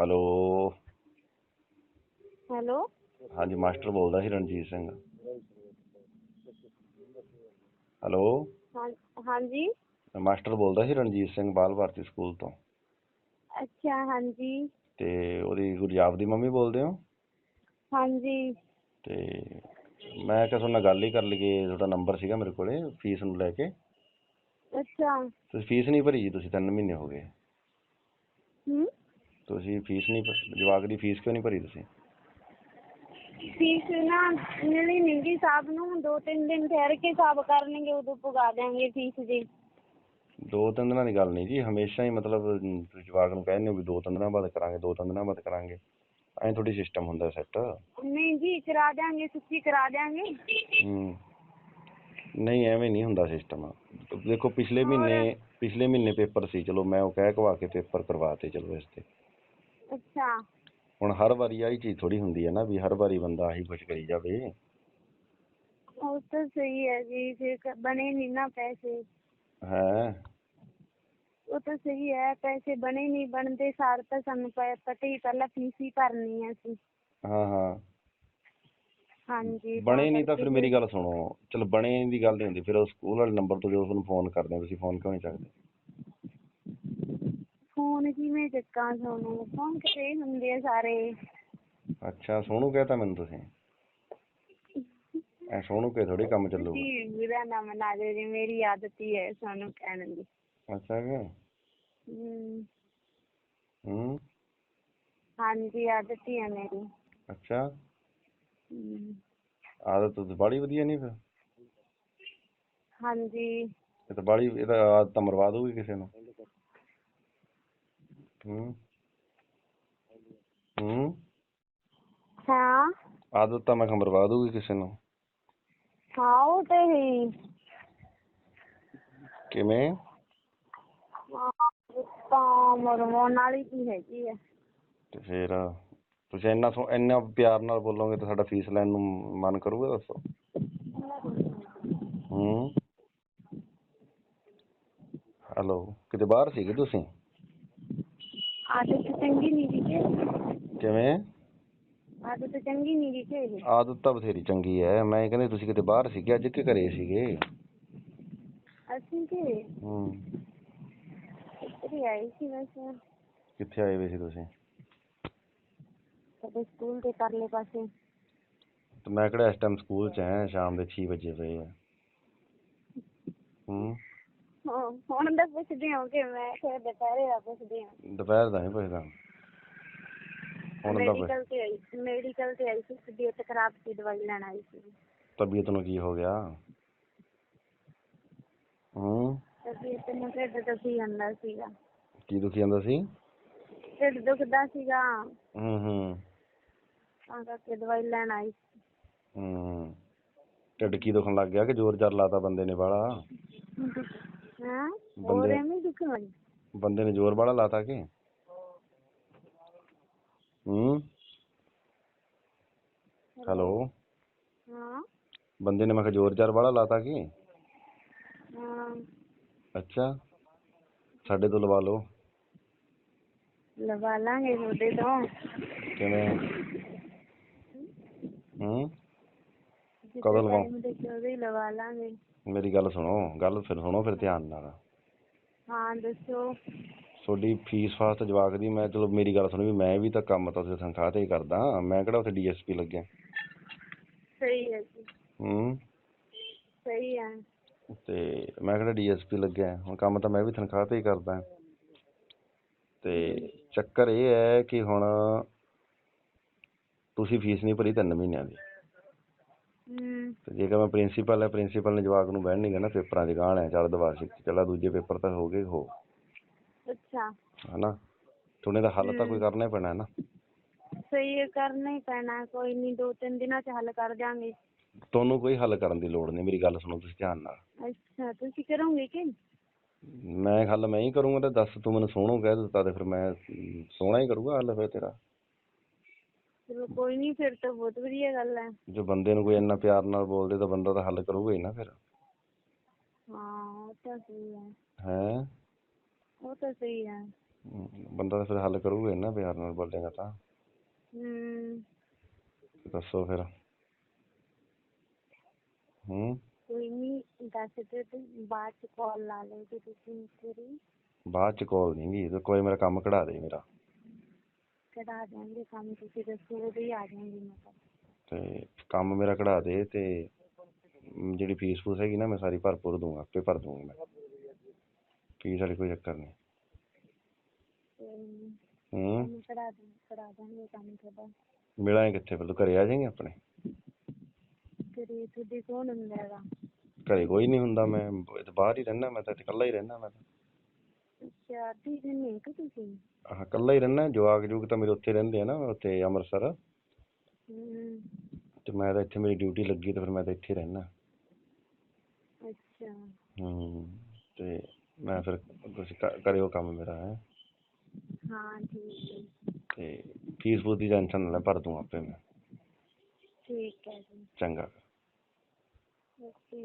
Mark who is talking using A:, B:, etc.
A: Hello.
B: Hello.
A: ਹਾਂਜੀ master ਬੋਲਦਾ ਸੀ ਰਣਜੀਤ ਸਿੰਘ। ਹੈਲੋ।
B: ਹਾਂ ਹਾਂਜੀ।
A: ਮਾਸਟਰ ਬੋਲਦਾ ਸੀ ਰਣਜੀਤ ਸਿੰਘ ਬਾਲ ਭਾਰਤੀ ਸਕੂਲ ਤੋਂ।
B: ਅੱਛਾ ਹਾਂਜੀ।
A: ਤੇ ਉਹਦੀ ਗੁਰਜਾਪ ਦੀ ਮੰਮੀ ਬੋਲਦੇ ਹੋ?
B: ਹਾਂਜੀ।
A: ਤੇ ਮੈਂ ਕਿਹਾ ਤੁਹਾਡੇ ਨਾਲ ਗੱਲ ਹੀ ਕਰ ਲਈਏ ਤੁਹਾਡਾ ਨੰਬਰ ਸੀਗਾ ਮੇਰੇ ਕੋਲੇ ਫੀਸ ਨੂੰ ਲੈ ਕੇ।
B: ਅੱਛਾ।
A: ਤੁਸੀਂ ਫੀਸ ਨਹੀਂ ਭਰੀ ਜੀ ਤੁਸੀਂ 3 ਮਹੀਨੇ ਹੋ ਗਏ।
B: ਹੂੰ?
A: ਤੁਸੀਂ ਫੀਸ ਨਹੀਂ ਜਵਾਕ ਦੀ ਫੀਸ ਕਿਉਂ ਨਹੀਂ ਭਰੀ ਤੁਸੀਂ?
B: ਫੀਸ ਨਾ ਮਿਲੀ ਨਹੀਂ ਗੀ ਸਾਹਿਬ ਨੂੰ ਦੋ ਤਿੰਨ ਦਿਨ ਠਹਿਰ ਕੇ ਹਿਸਾਬ ਕਰਨਗੇ ਉਦੋਂ ਪੁਗਾ ਦੇਾਂਗੇ ਫੀਸ ਜੀ।
A: ਦੋ ਤਿੰਨ ਦਿਨਾਂ ਦੀ ਗੱਲ ਨਹੀਂ ਜੀ ਹਮੇਸ਼ਾ ਹੀ ਮਤਲਬ ਅਮ, ਤੁਸੀਂ ਜਵਾਕ ਨੂੰ ਕਹਿੰਦੇ ਹੋ ਵੀ ਦੋ ਤਿੰਨ ਦਿਨਾਂ ਬਾਅਦ ਕਰਾਂਗੇ ਦੋ ਤਿੰਨ ਦਿਨਾਂ ਬਾਅਦ ਕਰਾਂਗੇ। ਐਂ ਥੋੜੀ ਸਿਸਟਮ ਹੁੰਦਾ ਸੈੱਟ
B: ਨਹੀਂ ਜੀ ਕਰਾ ਦਿਆਂਗੇ ਸੱਚੀ ਕਰਾ ਦਿਆਂਗੇ।
A: ਹੂੰ। ਨਹੀਂ ਐਵੇਂ ਨਹੀਂ ਹੁੰਦਾ ਸਿਸਟਮ ਦੇਖੋ ਪਿਛਲੇ ਮਹੀਨੇ ਪਿਛਲੇ ਮਹੀਨੇ ਪੇਪਰ ਸੀ ਚਲੋ ਮੈਂ ਉਹ ਕਹਿ ਕਵਾ ਕੇ ਪੇਪਰ ਕਰਵਾਤੇ ਚਲੋ ਇਸ ਤੇ।
B: ਅੱਛਾ।
A: ਹੁਣ ਹਰ ਵਾਰੀ ਆਹੀ ਚੀਜ਼ ਥੋੜੀ ਹੁੰਦੀ ਹੈ ਨਾ ਵੀ ਹਰ ਵਾਰੀ ਬੰਦਾ ਆਹੀ ਕੁਝ ਕਰੀ ਜਾਵੇ।
B: ਉਹ ਤਾਂ ਸਹੀ ਹੈ ਜੀ ਫਿਰ ਕ- ਬਣੇ ਨਹੀਂ ਨਾ ਪੈਸੇ।
A: ਹੈ?
B: ਉਹ ਤਾਂ ਸਹੀ ਹੈ ਪੈਸੇ ਬਣੇ ਨਹੀਂ ਬਣਦੇ ਸਾਰ ਤਾਂ ਸਾਨੂੰ ਪ- ਪਤਾ ਹੀ ਪਹਿਲਾਂ ਫੀਸ ਹੀ ਭਰਨੀ ਹੈ ਅਸੀਂ।
A: ਹਾਂ ਹਾਂ।
B: ਹਾਂਜੀ
A: ਬਣੇ ਨਹੀਂ ਤਾਂ ਫਿਰ ਮੇਰੀ ਗੱਲ ਸੁਣੋ। ਚਲ ਬਣੇ ਦੀ ਗੱਲ ਨਹੀਂ ਹੁੰਦੀ ਫਿਰ ਉਹ ਸਕੂਲ ਵਾਲੇ ਨੰਬਰ ਤੋਂ ਜਦੋਂ ਤੁਹਾਨੂੰ ਫੋਨ ਕਰਦੇ ਆ ਤੁਸੀਂ ਫੋਨ ਕਿਉਂ ਨਹੀਂ ਚੱਕਦੇ?
B: ਫੋਨ ਕਿਵੇਂ ਚੱਕਾਂ ਤੁਹਾਨੂੰ? ਫੋਨ ਕਰੇ ਹੁੰਦੇ ਆ ਸਾਰੇ।
A: ਅੱਛਾ ਸੋਹਣੂ ਕਹਤਾ ਮੈਨੂੰ ਤੁਸੀਂ। ਐ ਸੋਹਣੂ ਕੇ ਥੋੜੀ ਕੰਮ ਚੱਲੂਗਾ।
B: ਜੀ ਬੁਰਾ ਨਾ ਮਨਾ ਦਿਓ ਜੀ ਮੇਰੀ ਆਦਤ ਹੀ ਹੈ ਤੁਹਾਨੂੰ ਕਹਿਣ ਦੀ।
A: ਅੱਛਾ ਕਿ
B: ਹਮ,
A: ਹੂੰ।
B: ਹਾਂਜੀ ਆਦਤ ਹੀ ਹੈ ਮੇਰੀ।
A: ਅੱਛਾ।
B: ਹਮ,
A: ਆਦਤ ਤਾਂ ਬੜੀ ਵਧੀਆ ਨਹੀਂ ਫਿਰ।
B: ਹਾਂਜੀ।
A: ਇਹ ਤਾਂ ਬੜੀ ਇਹ ਤਾਂ ਆਦਤ ਤਾਂ ਮਰਵਾ ਦੂਗੀ ਕਿਸੇ ਨੂੰ। ਹੂੰ ਹੂੰ।
B: ਹਾਂ।
A: ਆਦਤ ਤਾਂ ਮੈਂ ਕਿਹਾ ਮਰਵਾ ਦੂਗੀ ਕਿਸੇ ਨੂੰ।
B: ਹਾਂ ਉਹ ਤੇ ਹੀ
A: ਕਿਵੇਂ?
B: ਹਾਂ, ਤਾਂ ਮਰਵਾਉਣ ਵਾਲੀ ਕੀ ਹੈਗੀ ਹੈ
A: ਤੇ ਫਿਰ ਤੁਸੀਂ ਇੰਨਾ ਸੋ ਇੰਨਾ ਪਿਆਰ ਨਾਲ ਬੋਲੋਗੇ ਤਾਂ ਸਾਡਾ ਫੀਸ ਲੈਣ ਨੂੰ ਮਨ ਕਰੂਗਾ ਦੱਸੋ। ਹੂੰ। ਹੈਲੋ ਕਿਤੇ ਬਾਹਰ ਸੀਗੇ ਤੁਸੀਂ?
B: ਆਦਤ ਚੰਗੀ ਨਹੀਂ ਜੀ ਕਿ।
A: ਕਿਵੇਂ?
B: ਆਦਤ ਚੰਗੀ ਨਹੀਂ ਜੀ ਕਿ ਇਹ।
A: ਆਦਤ ਤਾਂ ਬਥੇਰੀ ਚੰਗੀ ਹੈ। ਮੈਂ ਕਹਿੰਦੇ ਤੁਸੀਂ ਕਿਤੇ ਬਾਹਰ ਸੀਗੇ ਅੱਜ ਕਿ ਘਰੇ ਸੀਗੇ?
B: ਅਸੀਂ ਕਿ?
A: ਹੂੰ।
B: ਇੱਧਰ ਹੀ ਆਈ ਸੀ ਵੈਸੇ
A: ਕਿੱਥੇ ਆਏ ਸੀ ਤੁਸੀਂ?
B: ਸਾਡੇ ਸਕੂਲ ਦੇ ਪਰਲੇ ਪਾਸੇ।
A: ਤੇ ਮੈਂ ਕਿਹੜਾ ਇਸ ਟਾਈਮ ਸਕੂਲ 'ਚ ਹਾਂ ਸ਼ਾਮ ਦੇ 6 ਵਜੇ ਪਏ ਆ। ਹੂੰ।
B: ਹਾਂ ਹੁਣ ਤਾਂ ਪੁੱਛਦੇ ਹੋ ਕਿ ਮੈਂ ਫਿਰ ਦੁਪਹਿਰੇ ਦਾ ਪੁੱਛਦੀ ਹਾਂ।
A: ਦੁਪਹਿਰ ਦਾ ਨਹੀਂ ਪੁੱਛਦਾ। ਹੁਣ ਤਾਂ ਪੁੱਛ-
B: ਮੈਡੀਕਲ ਤੇ ਆਈ ਮੈਡੀਕਲ ਤੇ ਆਈ ਸੀ ਤਬੀਅਤ ਖਰਾਬ ਸੀ ਦਵਾਈ ਲੈਣ ਆਈ ਸੀ।
A: ਤਬੀਅਤ ਨੂੰ ਕੀ ਹੋ ਗਿਆ? ਹੂੰ?
B: ਤਬੀਅਤ ਨੂੰ ਢਿੱਡ ਦੁਖੀ ਜਾਂਦਾ ਸੀਗਾ।
A: ਕੀ ਦੁਖੀ ਜਾਂਦਾ ਸੀ?
B: ਢਿੱਡ ਦੁਖਦਾ ਸੀਗਾ।
A: ਹੂੰ ਹੂੰ।
B: ਤਾਂ ਕਰਕੇ ਦਵਾਈ ਲੈਣ ਆਈ ਸੀ।
A: ਹੂੰ। ਢਿੱਡ ਕੀ ਦੁਖਣ ਲੱਗ ਗਿਆ ਕਿ ਜ਼ੋਰ ਜ਼ਰ ਲਾਤਾ ਬੰਦੇ ਨੇ ਬਾਹਲਾ
B: ਹਾਂ
A: ਬੰਦੇ-
B: ਹੋਰ ਐਵੇਂ ਦੁਖਣ ਲੱਗੀ
A: ਬੰਦੇ ਨੇ ਜ਼ੋਰ ਬਾਹਲਾ ਲਾਤਾ ਕਿ? ਹੂੰ? ਹੈਲੋ?
B: ਹਾਂ।
A: ਬੰਦੇ ਨੇ ਮੈਂ ਕਿਹਾ ਜ਼ੋਰ ਜ਼ਰ ਬਾਹਲਾ ਲਾਤਾ ਕਿ?
B: ਹਾਂ।
A: ਅੱਛਾ ਸਾਡੇ ਤੋਂ ਲਵਾ ਲਓ।
B: ਲਵਾ ਲਾਂਗੇ ਤੁਹਾਡੇ ਤੋਂ।
A: ਕਿਵੇਂ? ਹੂੰ? ਕਦੋਂ ਲਵਾਂ?
B: time ਦੇਖਿਓ ਉਦੋਂ ਹੀ ਲਵਾ ਲਾਂਗੇ।
A: ਮੇਰੀ ਗੱਲ ਸੁਣੋ ਗੱਲ ਫਿਰ ਸੁਣੋ ਫਿਰ ਧਿਆਨ ਨਾਲ।
B: ਹਾਂ ਦੱਸੋ।
A: ਤੁਹਾਡੀ ਫੀਸ ਫਾਸਟ ਜਵਾਕ ਦੀ ਮੈਂ ਚਲੋ ਮੇਰੀ ਗੱਲ ਸੁਣੋ ਵੀ ਮੈਂ ਵੀ ਤਾਂ ਕੰਮ ਤਾਂ ਉੱਥੇ ਤਨਖਾਹ ਤੇ ਹੀ ਕਰਦਾ ਮੈਂ ਕਿਹੜਾ ਉੱਥੇ ਡੀਐਸਪੀ ਲੱਗਿਆ?
B: ਸਹੀ ਹੈ ਜੀ।
A: ਹੂੰ?
B: ਸਹੀ ਹੈ।
A: ਤੇ ਮੈਂ ਕਿਹੜਾ ਡੀਐਸਪੀ ਲੱਗਿਆ ਹੁਣ ਕੰਮ ਤਾਂ ਮੈਂ ਵੀ ਤਨਖਾਹ ਤੇ ਹੀ ਕਰਦਾ। ਤੇ ਚੱਕਰ ਇਹ ਹੈ ਕਿ ਹੁਣ ਤੁਸੀਂ ਫੀਸ ਨਹੀਂ ਭਰੀ ਤਿੰਨ ਮਹੀਨਿਆਂ ਦੀ। ਤੇ ਜੇਕਰ ਮੈਂ ਪ੍ਰਿੰਸੀਪਲ ਹੈ ਪ੍ਰਿੰਸੀਪਲ ਨੇ ਜਵਾਕ ਨੂੰ ਬਹਿਣ ਨਹੀਂ ਦੇਣਾ ਪੇਪਰਾਂ 'ਚ ਗਾਹ ਹੈ ਚੱਲ ਦਵਾ ਸਿੱਖ ਚੱਲਾ ਦੂਜੇ ਪੇਪਰ ਤਾਂ ਹੋ ਗਏ ਹੋ।
B: ਅੱਛਾ।
A: ਹਨਾ? ਤੁਹਾਨੇ ਦਾ ਹੱਲ ਤਾਂ ਕੋਈ ਕਰਨਾ ਹੀ ਪੈਣਾ ਹੈ ਨਾ
B: ਸਹੀ ਹੈ ਕਰਨਾ ਹੀ ਪੈਣਾ ਕੋਈ ਨਹੀਂ ਦੋ ਤਿੰਨ ਦਿਨਾਂ ਚ ਹੱਲ ਕਰ ਦਿਆਂਗੇ।
A: ਤੁਹਾਨੂੰ ਕੋਈ ਹੱਲ ਕਰਨ ਦੀ ਲੋੜ ਨਹੀਂ ਮੇਰੀ ਗੱਲ ਸੁਣੋ ਤੁਸੀਂ ਧਿਆਨ ਨਾਲ।
B: ਅੱਛਾ ਤੁਸੀਂ ਕਰੋਗੇ ਕਿ?
A: ਮੈਂ ਹੱਲ ਮੈਂ ਹੀ ਕਰੂੰਗਾ ਤੇ ਦੱਸ ਤੂੰ ਮੈਨੂੰ ਸੋਹਣੂ ਕਹਿ ਦਿੱਤਾ ਤੇ ਫਿਰ ਮੈਂ ਸੋਹਣਾ ਹੀ ਕਰੂੰਗਾ ਹੱਲ ਫਿਰ ਤੇਰਾ।
B: ਚਲੋ ਕੋਈ ਨਹੀਂ ਫਿਰ ਤਾਂ ਬਹੁਤ ਵਧੀਆ ਗੱਲ ਹੈ
A: ਜੋ ਬੰਦੇ ਨੂੰ ਕੋਈ ਇੰਨਾ ਪਿਆਰ ਨਾਲ ਬੋਲਦੇ ਤਾਂ ਬੰਦਾ ਤਾਂ ਹੱਲ ਕਰੂਗਾ ਹੀ ਨਾ ਫਿਰ।
B: ਹਾਂ ਉਹ ਤਾਂ ਸਹੀ ਹੈ
A: ਹੈ?
B: ਉਹ ਤਾਂ ਸਹੀ ਹੈ
A: ਹਮ, ਬੰਦਾ ਤਾਂ ਫਿਰ ਹੱਲ ਕਰੂਗਾ ਹੀ ਨਾ ਪਿਆਰ ਨਾਲ ਬੋਲੇਗਾ ਤਾਂ।
B: ਹੂੰ।
A: ਦੱਸੋ ਫਿਰ। ਹੂੰ?
B: ਕੋਈ ਨਹੀਂ ਦੱਸ ਦਿਓ ਤੇ ਬਾਅਦ ਚ ਕਾਲ ਲਾ ਲਿਓ ਜੇ ਤੁਸੀਂ ਕਰੀ
A: ਬਾਅਦ ਚ ਕਾਲ ਨਹੀਂ ਗੀ ਤੇ ਕੋਈ ਮੇਰਾ ਕੰਮ ਕਢਾ ਦੇ ਮੇਰਾ।
B: ਕਢਾ ਦਿਆਂਗੇ ਕੰਮ ਤੁਸੀਂ ਦੱਸੋ ਉਦੋਂ ਹੀ ਆ ਜਾਵਾਂਗੀ ਮੈਂ ਤਾਂ
A: ਤੇ ਕੰਮ ਮੇਰਾ ਕਢਾ ਦੇ ਤੇ ਮ, ਜਿਹੜੀ ਫੀਸ ਫੂਸ ਹੈਗੀ ਨਾ ਮੈਂ ਸਾਰੀ ਭਰ ਭੁਰ ਦੂੰਗਾ ਆਪੇ ਭਰ ਦੂੰਗਾ ਮੈਂ। ਫੀਸ ਵਾਲੀ ਕੋਈ ਚੱਕਰ ਨਹੀਂ।
B: ਤੇ
A: ਹੂੰ?
B: ਕੰਮ ਕਢਾ ਦਾਂ ਕਢਾ ਦਾਂਗੇ ਕੰਮ ਤੁਹਾਡਾ।
A: ਮਿਲਾਂਗੇ ਕਿੱਥੇ? ਫਿਰ ਤੂੰ ਘਰੇ ਆ ਜਾਏਂਗੇ ਆਪਣੇ?
B: ਤੇਰੇ ਤੁਹਾਡੇ ਕੌਣ ਹੁੰਦਾ ਹੈਗਾ?
A: ਘਰੇ ਕੋਈ ਨਹੀਂ ਹੁੰਦਾ ਮੈਂ ਬਾਹਰ ਹੀ ਰਹਿਣਾ ਮੈਂ ਤਾਂ ਇੱਥੇ ਇਕੱਲਾ ਹੀ ਰਹਿਣਾ ਮੈਂ ਤਾਂ।
B: ਅੱਛਾ ਕਿ ਤੁਸੀਂ?
A: ਇਕੱਲਾ ਹੀ ਰਹਿਣਾ ਜਵਾਕ ਜੂਕ ਤਾਂ ਮੇਰੇ ਉੱਥੇ ਰਹਿੰਦੇ ਆ ਨਾ ਉੱਥੇ ਅੰਮ੍ਰਿਤਸਰ। ਤੇ ਮੈਂ ਤਾਂ ਇੱਥੇ ਮੇਰੀ ਡਿਊਟੀ ਲੱਗੀ ਤੇ ਫਿਰ ਮੈਂ ਤਾਂ ਇੱਥੇ ਰਹਿਣਾ
B: ਅੱਛਾ।
A: ਹੂੰ ਤੇ ਮੈਂ ਫਿਰ ਤੁਸੀਂ ਕ- ਕਰਿਓ ਕੰਮ ਮੇਰਾ ਹੈ।
B: ਹਾਂ ਠੀਕ ਹੈ।
A: ਤੇ ਫੀਸ ਫੂਸ ਦੀ ਟੈਨਸ਼ਨ ਨਾ ਲੈ ਭਰ ਦੂੰ ਆਪੇ ਮੈਂ।
B: ਠੀਕ ਹੈ ਜੀ।
A: ਚੰਗਾ।
B: ਓਕੇ।